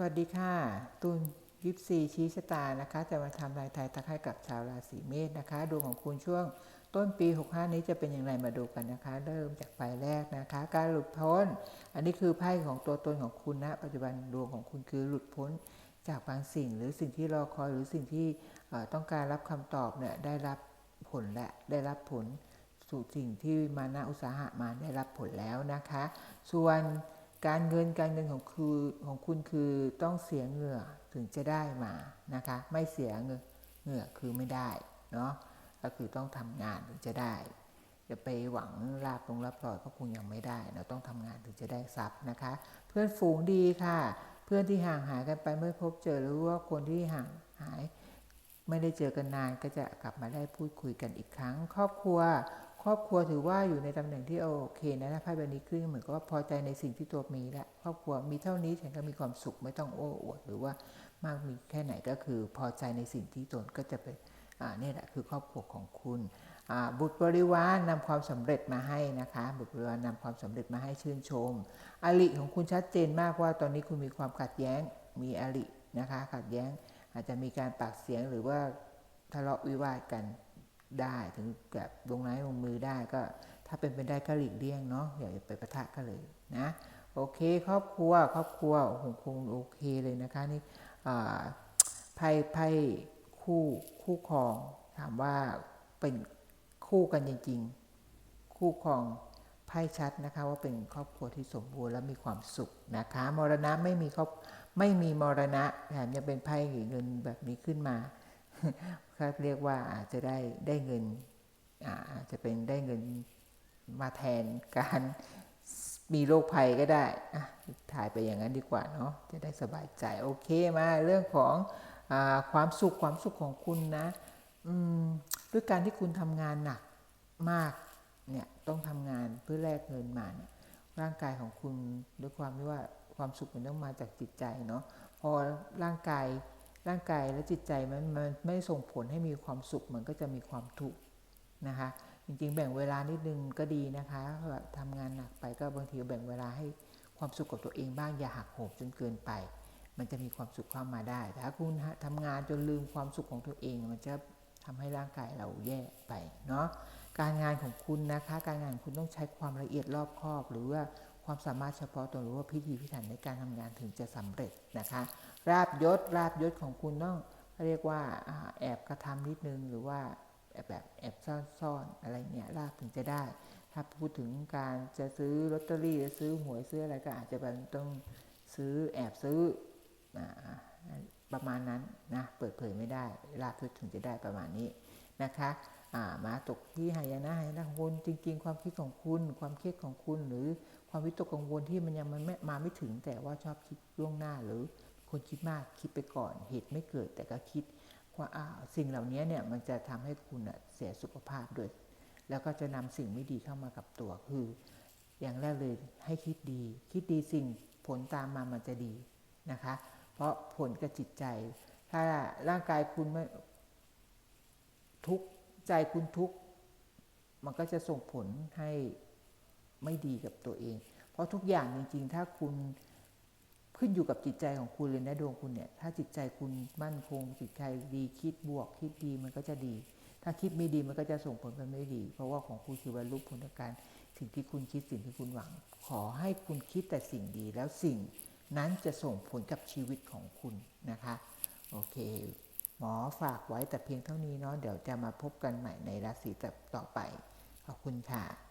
สวัสดีค่ะ ตุนยิปซีชี้ชะตานะคะ จะมาทำรายไทยทักให้กับชาวราศีเมษนะคะดวงของคุณช่วงต้นปี 65 นี้จะเป็นอย่างไรมาดูกันนะคะ เริ่มจากไฟแรกนะคะ การหลุดพ้น อันนี้คือไพ่ของตัวตนของคุณนะปัจจุบันดวงของคุณคือหลุดพ้นจากบางสิ่ง หรือสิ่งที่รอคอยหรือสิ่งที่ต้องการรับคำตอบเนี่ยได้รับผลและได้รับผลสู่สิ่งที่มานะอุตสาหะมาได้รับผลแล้วนะคะ ส่วน การเงินการเงินของคือของคุณคือต้องเสียเหงื่อถึงจะได้มานะคะ ไม่เสียเหงื่อเหงื่อคือไม่ได้เนาะก็คือต้องทำงานถึงจะได้จะไปหวังลาบตรงรับรอยก็คงยังไม่ได้ เราต้องทำงานถึงจะได้ทรัพย์นะคะ เพื่อนฝูงดีค่ะ เพื่อนที่ห่างหายกันไปเมื่อพบเจอหรือว่าคนที่ห่างหาย ไม่ได้เจอกันนานก็จะกลับมาได้พูดคุยกันอีกครั้ง ครอบครัว รอบครัวถือว่าอยู่ในตำแหน่งที่โอเคนะถ้าไพ่ใบนี้ขึ้นเหมือนกับว่าพอใจในสิ่งที่ตัวมีแล้วครอบครัวมีเท่านี้ฉันก็มีความสุขไม่ต้องโอ้อวดหรือว่ามากมีแค่ไหนก็คือ พอใจในสิ่งที่ตนก็จะเป็นอ่านี่แหละคือครอบครัวของคุณบุตรบริวารนำความสำเร็จมาให้นะคะ บุตรบริวารนำความสำเร็จมาให้ชื่นชมอริของคุณชัดเจนมากว่าตอนนี้คุณมีความขัดแย้งมีอรินะคะ ขัดแย้งอาจจะมีการปากเสียงหรือว่าทะเลาะวิวาทกัน ได้ถึงกับลงไม้ลงมือได้ก็ถ้าเป็นไปได้ก็หลีกเลี่ยงเนาะอย่าไปประทะกันเลยนะโอเค ครอบครัวครอบครัวโอ้โหคงโอเคเลยนะคะนี่ไพ่ไพ่คู่คู่ครอง ถามว่าเป็นคู่กันจริง ๆ คู่ครองไพ่ชัดนะคะว่าเป็นครอบครัวที่สมบูรณ์และมีความสุขนะคะมรณะไม่มีครอบไม่มีมรณะแถมยังเป็นไพ่เงินแบบนี้ขึ้นมา เขาเรียกว่าอาจจะได้ได้เงินอาจจะเป็นได้เงินมาแทนการมีโรคภัยก็ได้ถ่ายไปอย่างนั้นดีกว่าเนาะจะได้สบายใจโอเคมาเรื่องของอความสุขความสุขของคุณนะด้วยการที่คุณทำงานหนักมากเนี่ยต้องทำงานเพื่อแลกเงินมาเนี่ยร่างกายของคุณด้วยความที่ว่าความสุขมันต้องมาจากจิตใจเนาะพอร่างกาย ร่างกายและจิตใจมันมันไม่ส่งผลให้มีความสุขมันก็จะมีความทุกข์นะคะ จริงๆ แบ่งเวลานิดนึงก็ดีนะคะแบบทำงานหนักไปก็บางทีแบ่งเวลาให้ความสุขกับตัวเองบ้างอย่าหักโหมจนเกินไป มันจะมีความสุขเข้ามาได้ แต่ถ้าคุณทำงานจนลืมความสุขของตัวเอง มันจะทำให้ร่างกายเราแย่ไปเนาะการงานของคุณนะคะ การงานคุณต้องใช้ความละเอียดรอบคอบหรือว่า ความสามารถเฉพาะตัวหรือว่าพิธีพิถันในการทำงานถึงจะสำเร็จนะคะราบยศราบยศของคุณต้องเรียกว่าแอบกระทำนิดนึงหรือว่าแอบแบบแอบซ่อนๆอะไรเงี้ยราบถึงจะได้ ถ้าพูดถึงการจะซื้อลอตเตอรี่จะซื้อหวยซื้ออะไรก็อาจจะแบบต้องซื้อแอบซื้ออประมาณนั้นนะเปิดเผยไม่ได้ลาบยศถึงจะได้ประมาณนี้นะคะมาตกที่หายนะหายนะคุณจริง ๆ ความคิดของคุณ ความเครียดของคุณหรือ ความวิตกกังวลที่มันยังมันไม่มาไม่ถึงแต่ว่าชอบคิดล่วงหน้าหรือคนคิดมากคิดไปก่อนเหตุไม่เกิดแต่ก็คิดว่าอ่าสิ่งเหล่านี้เนี่ยมันจะทำให้คุณเสียสุขภาพด้วย แล้วก็จะนำสิ่งไม่ดีเข้ามากับตัวคือ อย่างแรกเลยให้คิดดี คิดดีสิ่งผลตามมามันจะดีนะคะ เพราะผลกับจิตใจ ถ้าร่างกายคุณไม่ทุกข์ใจคุณทุกข์มันก็จะส่งผลให้ ไม่ดีกับตัวเอง เพราะทุกอย่างจริงๆ ถ้าคุณขึ้นอยู่กับจิตใจของคุณเลยนะดวงคุณเนี่ย ถ้าจิตใจคุณมั่นคง จิตใจดีคิดบวก คิดดีมันก็จะดี ถ้าคิดไม่ดีมันก็จะส่งผลไปไม่ดี เพราะว่าของคุณคือบรรลุผลการสิ่งที่คุณคิดสิ่งที่คุณหวัง ขอให้คุณคิดแต่สิ่งดีแล้วสิ่งนั้นจะส่งผลกับชีวิตของคุณนะคะ โอเค หมอฝากไว้แต่เพียงเท่านี้เนาะเดี๋ยวจะมาพบกันใหม่ในราศีต่อไป ขอบคุณค่ะ